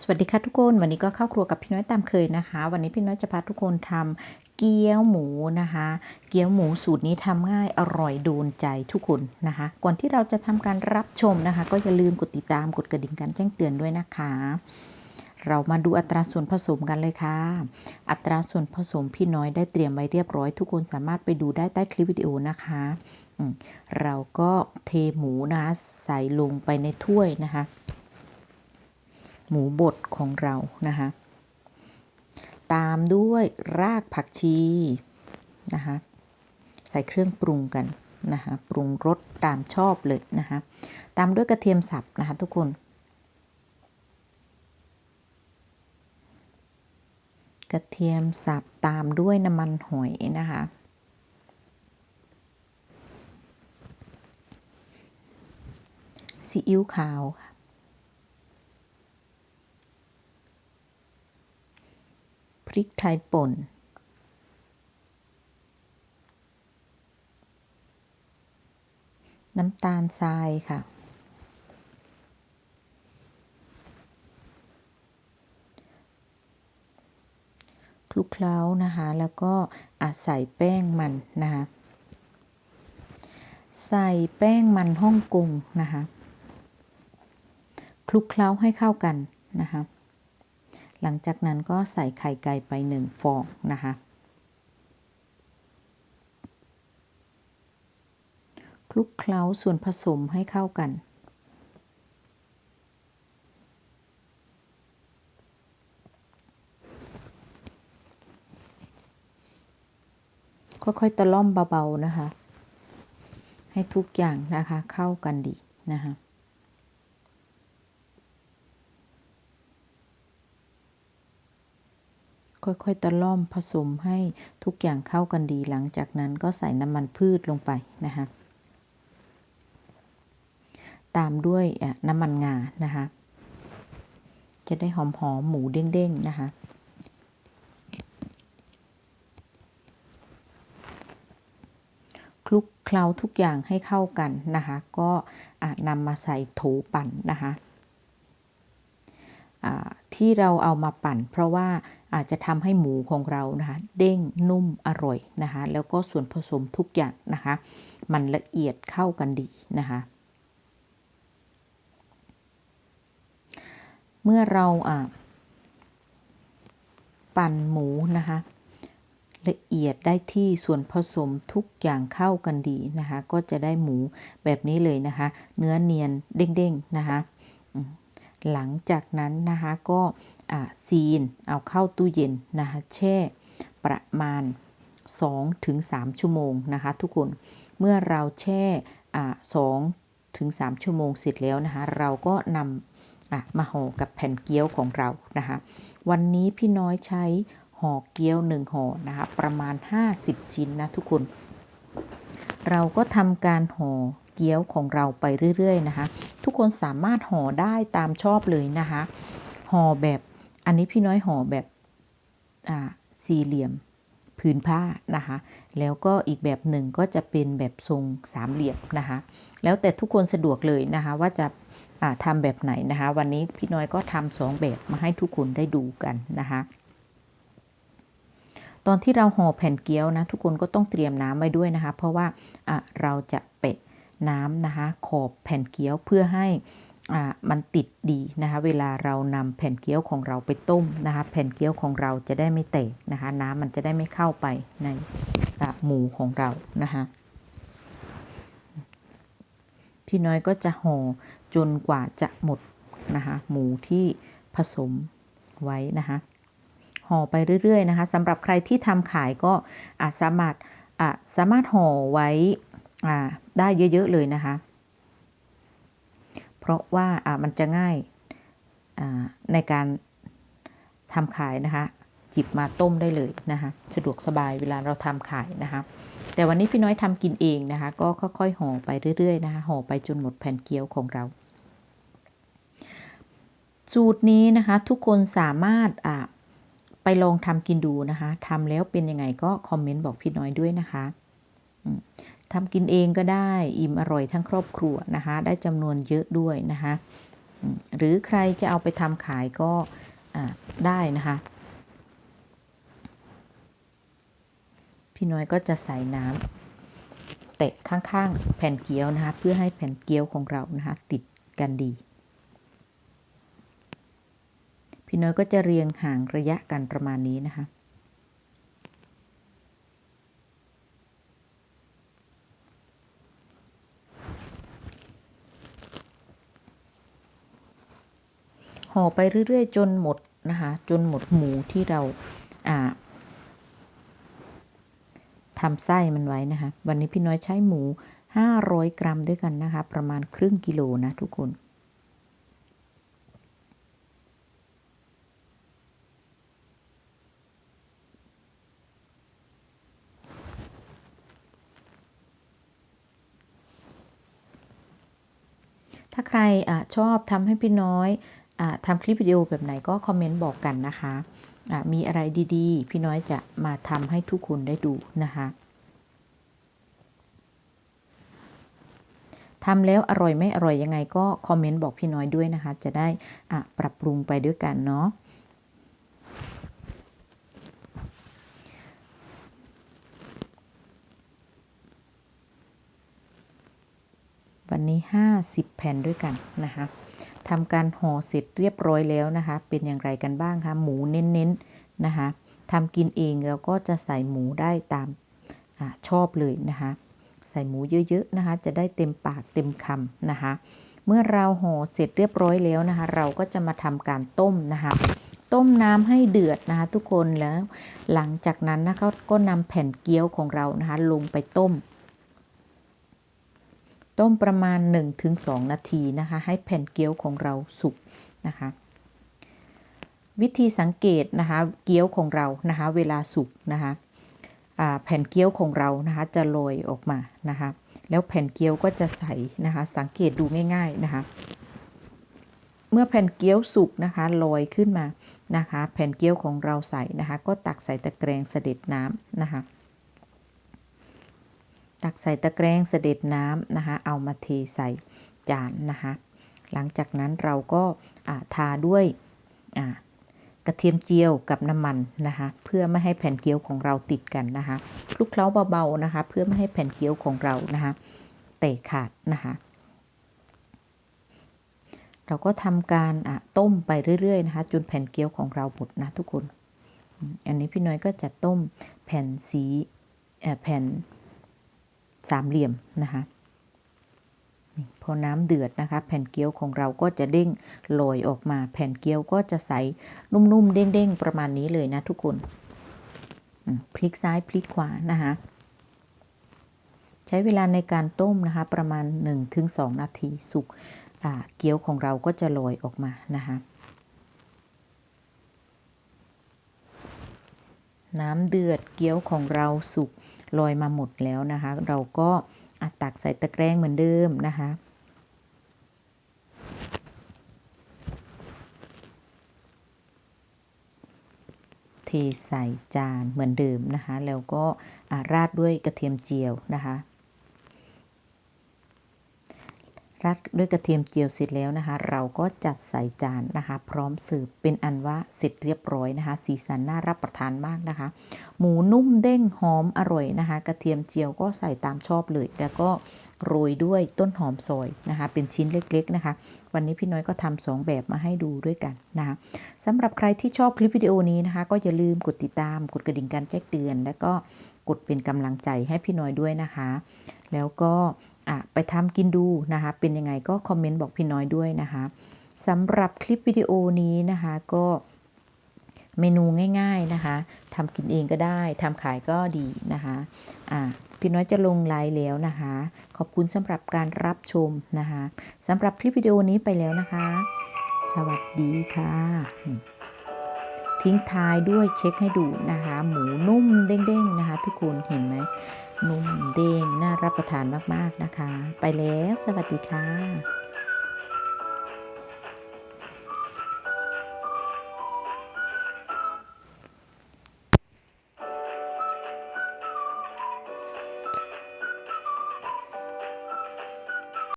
สวัสดีค่ะทุกคนวันนี้ก็เข้าครัวกับพี่น้อยตามเคยนะคะ วันนี้พี่น้อยจะพาทุกคนทำเกี๊ยวหมูนะคะ เกี๊ยวหมูสูตรนี้ทำง่ายอร่อยโดนใจทุกคนนะคะ ก่อนที่เราจะทำการรับชมนะคะ ก็อย่าลืมกดติดตามกดกระดิ่งการแจ้งเตือนด้วยนะคะ เรามาดูอัตราส่วนผสมกันเลยค่ะ อัตราส่วนผสมพี่น้อยได้เตรียมไว้เรียบร้อย ทุกคนสามารถไปดูได้ใต้คลิปวิดีโอนะคะเราก็เทหมูนะคะใส่ลงไปในถ้วยนะคะ หมูบดของเรานะคะตามด้วยรากผักชีนะคะใส่เครื่องปรุงกันนะคะปรุงรสตามชอบเลยนะคะตามด้วยกระเทียมสับนะคะทุกคน กระเทียมสับตามด้วยน้ำมันหอยนะคะซีอิ๊วขาวค่ะ พริกไทยป่น น้ำตาลทรายค่ะ คลุกเคล้านะคะ แล้วก็อาใส่แป้งมันนะคะ ใส่แป้งมันฮ่องกงนะคะ คลุกเคล้าให้เข้ากันนะคะ หลังจากนั้นก็ใส่ไข่ไก่ไปหนึ่งฟองนะคะ คลุกเคล้าส่วนผสมให้เข้ากัน ค่อยๆตะล่อมเบา ๆ นะคะ ให้ทุกอย่างนะคะเข้ากันดีนะคะ ค่อยๆตะล่อมผสมให้ทุกอย่างเข้ากันดีหลังจากนั้นก็ใส่น้ำมันพืชลงไปนะคะตามด้วยน้ำมันงานะคะจะได้หอมๆหมูเด้งๆนะคะคลุกเคล้าทุกอย่างให้เข้ากันนะคะ ก็นำมาใส่โถปั่นนะคะที่เราเอามาปั่น เพราะว่า อาจจะทำให้หมูของเรานะคะเด้งนุ่มอร่อยนะคะแล้วก็ส่วนผสมทุกอย่างนะคะมันละเอียดเข้ากันดีนะคะเมื่อเราปั่นหมูนะคะละเอียดได้ที่ส่วนผสมทุกอย่างเข้ากันดีนะคะก็จะได้หมูแบบนี้เลยนะคะ เนื้อเนียนเด้งๆนะคะ หลังจากนั้นนะคะก็ซีนเอาเข้าตู้เย็นนะคะแช่ประมาณ 2-3ชั่วโมงนะคะทุกคนเมื่อเราแช่2ถึง3ชั่วโมงเสร็จแล้วนะคะเราก็นำมาห่อกับแผ่นเกี๊ยวของเรานะคะวันนี้พี่น้อยใช้ห่อเกี๊ยวหนึ่งห่อนะคะประมาณ 50 ชิ้นนะทุกคน เราก็ทำการห่อ เกี๊ยวของเราไปเรื่อยๆนะคะ ทุกคนสามารถห่อได้ตามชอบเลยนะคะห่อแบบอันนี้พี่น้อยห่อแบบสี่เหลี่ยมผืนผ้านะคะ แล้วก็อีกแบบหนึ่งก็จะเป็นแบบทรงสามเหลี่ยมนะคะ แล้วแต่ทุกคนสะดวกเลยนะคะ ว่าจะทำแบบไหนนะคะ วันนี้พี่น้อยก็ทำสองแบบมาให้ทุกคนได้ดูกันนะคะตอนที่เราห่อแผ่นเกี๊ยวนะทุกคนก็ต้องเตรียมน้ำไว้ด้วยนะคะ เพราะว่าเราจะเปะ น้ำนะคะขอบแผ่นเกี๊ยวเพื่อให้มันติดดีนะคะเวลาเรานำแผ่นเกี๊ยวของเราไปต้มนะคะแผ่นเกี๊ยวของเราจะได้ไม่แตกนะคะน้ำมันจะได้ไม่เข้าไปในหมูของเรานะคะพี่น้อยก็จะห่อจนกว่าจะหมดนะคะหมูที่ผสมไว้นะคะห่อไปเรื่อยๆนะคะสำหรับใครที่ทำขายก็อาจสามารถสามารถห่อไว้ ได้เยอะ ๆ เลยนะคะ เพราะว่ามันจะง่ายในการทำขายนะคะหยิบมาต้มได้เลยนะคะสะดวกสบายเวลาเราทำขายนะคะ แต่วันนี้พี่น้อยทำกินเองนะคะ ก็ค่อยๆห่อไปเรื่อยๆนะคะห่อไปจนหมดแผ่นเกี๊ยวของเรา สูตรนี้นะคะทุกคนสามารถไปลองทำกินดูนะคะทำแล้วเป็นยังไงก็คอมเมนต์บอกพี่น้อยด้วยนะคะ ทำกินเองก็ได้อิ่มอร่อยทั้งครอบครัวนะคะ ได้จำนวนเยอะด้วยนะคะ หรือใครจะเอาไปทำขายก็ได้นะคะ พี่น้อยก็จะใส่น้ำเตะข้างๆ แผ่นเกี๊ยวนะคะ เพื่อให้แผ่นเกี๊ยวของเรานะคะ ติดกันดี พี่น้อยก็จะเรียงห่างระยะกันประมาณนี้นะคะ ห่อไปเรื่อยๆ จนหมดนะคะจนหมดหมูที่เราอ่าทำไส้มันไว้นะคะวันนี้พี่น้อยใช้หมู 500 กรัมด้วยกันนะคะ ประมาณครึ่งกิโลนะทุกคนถ้าใครอชอบทำให้พี่น้อย ทำคลิปวิดีโอแบบไหนก็คอมเมนต์บอกกันนะคะะมีอะไรดีๆ พี่น้อยจะมาทำให้ทุกคนได้ดูนะคะทำแล้วอร่อยไม่อร่อยยังไงก็คอมเมนต์บอกพี่น้อยด้วยนะคะ จะได้ปรับปรุงไปด้วยกันเนาะวันนี้ 50 แผ่นด้วยกันนะคะ ทำการห่อเสร็จเรียบร้อยแล้วนะคะ เป็นอย่างไรกันบ้างคะหมูเน้นๆนะคะทำกินเองแล้วก็จะใส่หมูได้ตามอชอบเลยนะคะ ใส่หมูเยอะๆนะคะ จะได้เต็มปากเต็มคำนะคะ เมื่อเราห่อเสร็จเรียบร้อยแล้วนะคะ เราก็จะมาทำการต้มนะคะต้มน้ำให้เดือดนะคะทุกคนแล้ว หลังจากนั้นนะคะก็นำแผ่นเกี๊ยวของเรานะคะลงไปต้ม ต้มประมาณ 1-2 นาทีนะคะ ให้แผ่นเกี๊ยวของเราสุกนะคะ วิธีสังเกตนะคะเกี๊ยวของเรานะคะ เวลาสุกนะคะแผ่นเกี๊ยวของเรานะคะ จะลอยออกมานะคะ แล้วแผ่นเกี๊ยวก็จะใสนะคะ สังเกตดูง่ายๆนะคะ เมื่อแผ่นเกี๊ยวสุกนะคะลอยขึ้นมานะคะ แผ่นเกี๊ยวของเราใสนะคะ ก็ตักใส่ตะแกรงเสด็จน้ำนะคะ ตักใส่ตะแกรงเสด็จน้ำนะคะ เอามาเทใส่จานนะคะ หลังจากนั้นเราก็ทาด้วยกระเทียมเจียวกับน้ำมันนะคะ เพื่อไม่ให้แผ่นเกี๊ยวของเราติดกันนะคะคลุกเคล้าเบาๆนะคะ เพื่อไม่ให้แผ่นเกี๊ยวของเรานะคะเตะขาดนะคะเราก็ทำการต้มไปเรื่อยๆนะคะจนแผ่นเกี๊ยวของเราหมดนะทุกคน อันนี้พี่น้อยก็จะต้มแผ่นสีแผ่น สามเหลี่ยมนะคะพอน้ำเดือดนะคะ แผ่นเกี๊ยวของเราก็จะเด้งลอยออกมา แผ่นเกี๊ยวก็จะใสนุ่มๆเด้งๆประมาณนี้เลยนะทุกคนพลิกซ้ายพลิกขวานะคะใช้เวลาในการต้มนะคะ ประมาณ 1-2 นาทีสุกเกี๊ยวของเราก็จะลอยออกมานะคะน้ำเดือดเกี๊ยวของเราสุก ลอยมาหมดแล้วนะคะ เราก็ตักใส่ตะแกรงเหมือนเดิมนะคะเทใส่จานเหมือนเดิมนะคะ แล้วก็ราดด้วยกระเทียมเจียวนะคะ รัดด้วยกระเทียมเจียวเสร็จแล้วนะคะ เราก็จัดใส่จานนะคะ พร้อมเสิร์ฟเป็นอันว่าเสร็จเรียบร้อยนะคะ สีสันน่ารับประทานมากนะคะ หมูนุ่มเด้งหอมอร่อยนะคะ กระเทียมเจียวก็ใส่ตามชอบเลย แล้วก็โรยด้วยต้นหอมซอยนะคะ เป็นชิ้นเล็กๆนะคะ วันนี้พี่น้อยก็ทำสองแบบมาให้ดูด้วยกันนะคะสำหรับใครที่ชอบคลิปวิดีโอนี้นะคะ ก็อย่าลืมกดติดตามกดกระดิ่งการแจ้งเตือน แล้วก็ กดเป็นกำลังใจให้พี่น้อยด้วยนะคะ แล้วก็ไปทำกินดูนะคะ เป็นยังไงก็คอมเมนต์บอกพี่น้อยด้วยนะคะสำหรับคลิปวิดีโอนี้นะคะก็เมนูง่ายๆนะคะทำกินเองก็ได้ทำขายก็ดีนะคะอ่าพี่น้อยจะลงไลน์แล้วนะคะ ขอบคุณสำหรับการรับชมนะคะสำหรับคลิปวิดีโอนี้ไปแล้วนะคะ สวัสดีค่ะ ทิ้งท้ายด้วยเช็คให้ดูนะคะ หมูนุ่มเด้งๆนะคะ ทุกคนเห็นไหมนุ่มเด้งน่ารับประทานมากๆนะคะ ไปแล้วสวัสดีค่ะ